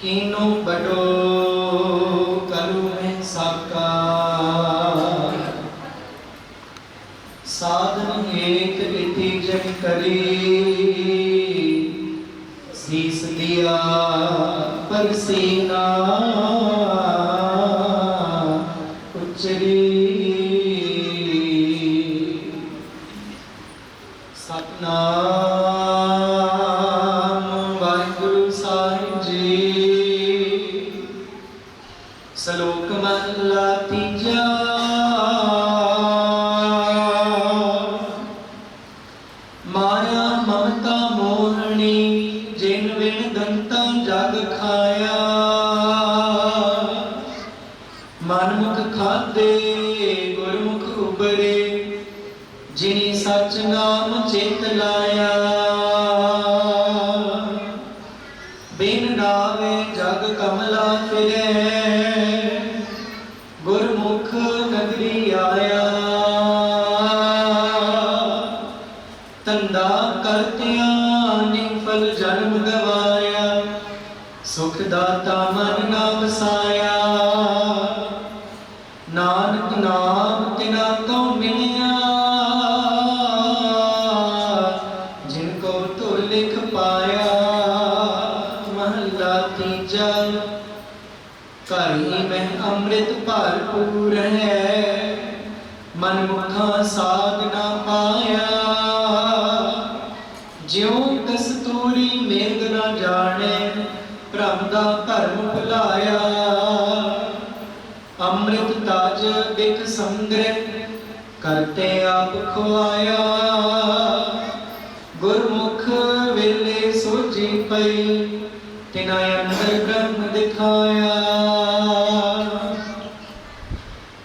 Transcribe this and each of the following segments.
ਕੀਨੋ ਬਡੋ ਕਰੂ ਮੈਂ ਸਾਕਾ। ਸਾਧਨ ਏਕ ਇਤੀ ਜਨ ਕਰੀ ਸੀਸ ਦਿਆ ਪਰਸੀਨਾ ਉਚਰੀ। ਮੋਹਣੀ ਜਿਨ ਵਿਣ ਦੰਤਾਂ ਜਗ ਖਾਇਆ। ਮਨਮੁਖ ਖਾਦੇ ਗੁਰਮੁਖ ਉਬਰੇ, ਜਿਨੀ ਸਚ ਨਾਮ ਚਿਤ ਲਾਇਆ। ਬਿਨ ਨਾਵੇ ਜਗ ਕਮਲਾ ਫਿਰੇ, ਗੁਰਮੁਖ ਨਗਰੀ ਆਇਆ। ਨਿਫਲ ਜਨਮ ਗਵਾਇਆ, ਸੁਖ ਦਾਤਾ ਮਨ ਨਾ ਵਸਾਇਆ। ਨਾਨਕ ਨਾਮ ਤਿਨਾ ਕਉ ਮਿਲਿਆ, ਜਿਨ ਕੋ ਤੋ ਲਿਖ ਪਾਇਆ, ਮਹਲਾ ਤੀਜਾ ਕਰੀ ਮੈਂ ਅੰਮ੍ਰਿਤ ਭਰਪੂਰ ਹੈ ਮਨ ਮੁਖਾ ਸਾਧ ਨਾ ਪਾਇਆ। ਜਿਉ ਕਸਤੂਰੀ ਮੇਗ ਨਾ ਜਾਣੇ, ਭ੍ਰਮ ਦਾ ਭਰਮ ਭੁਲਾਇਆ। ਅੰਮ੍ਰਿਤ ਤਾਜ ਬਿਕ ਸੰਗ੍ਰਹਿ, ਕਰਤੇ ਆਪ ਖੁਆਇਆ। ਗੁਰਮੁਖ ਵੇਲੇ ਸੋਜੀ ਪਈ, ਤਿਨਾ ਅੰਦਰ ਬ੍ਰਹਮ ਦਿਖਾਇਆ।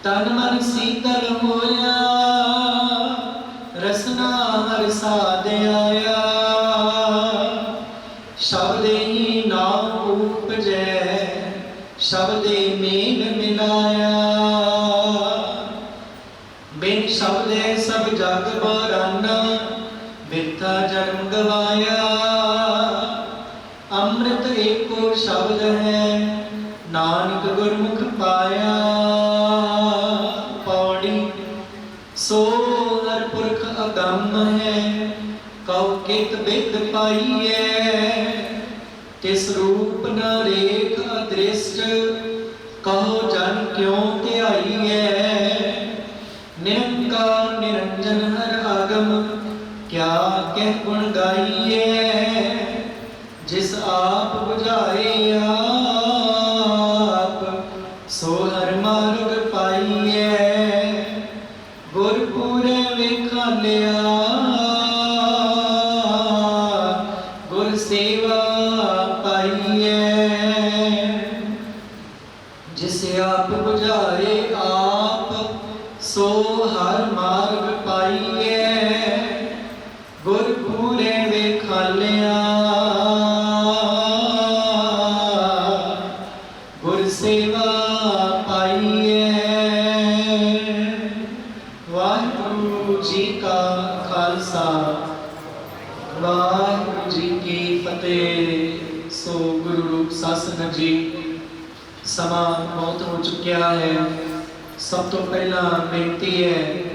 ਤਨ ਮਨ ਸੀਤਲ ਹੋਇਆ, ਰਸਨਾ ਹਰ ਸਾਧ ਆਇਆ ਮੇਲ ਮਿਲਾਇਆ। ਬਿਨ ਸ਼ਬਦੇ ਸਭ ਜਗ ਬਰਾਨਾ, ਬਿਰਥਾ ਜਨਮ ਗਵਾਇਆ। ਅੰਮ੍ਰਿਤ ਏਕੋ ਸ਼ਬਦ ਹੈ, ਨਾਨਕ ਗੁਰਮੁਖ ਪਾਇਆ। ਪੌੜੀ, ਸੋ ਹਰ ਪੁਰਖ ਅਗੰਮ ਹੈ, ਕਉ ਕਿਤ ਬਿਦ ਪਾਈਐ। ਤਿਸ ਰੂਪ ਨ ਅਦ੍ਰਿਸ਼ਟ ਕਹੋ ਜਨ ਕਿਉ ਧਿਆਈਐ? ਨਿਰੰਕਾਰ ਨਿਰੰਜਨ ਹਰ ਆਗਮ, ਕਿਆ ਕਹਿ ਗੁਣ ਗਾਈਐ? ਜਿਸ ਆਪ 부 ਜਿਸ ਆਪ 부ਝਾਏ ਆਪ, ਸੋ ਹਰ ਮਾਰਗ ਪਾਈਏ ਗੁਰ ਪੂਰੇ ਵੇਖਾਲਿਆ ਗੁਰ ਸੇਵਾ ਪਾਈਐ। ਵਾਹਿਗੁਰੂ ਜੀ ਕਾ ਖਾਲਸਾ। ਵਾਹਿਗੁਰੂ ਜੀ ਕੀ ਫਤਿਹ। ਸੋ ਗੁਰੂ ਰੂਪ ਸਾਸਨ ਜੀ। ਸਮਾਂ ਬਹੁਤ ਹੋ ਚੁੱਕਿਆ ਹੈ। ਸਭ ਤੋਂ ਪਹਿਲਾਂ ਬੇਨਤੀ ਹੈ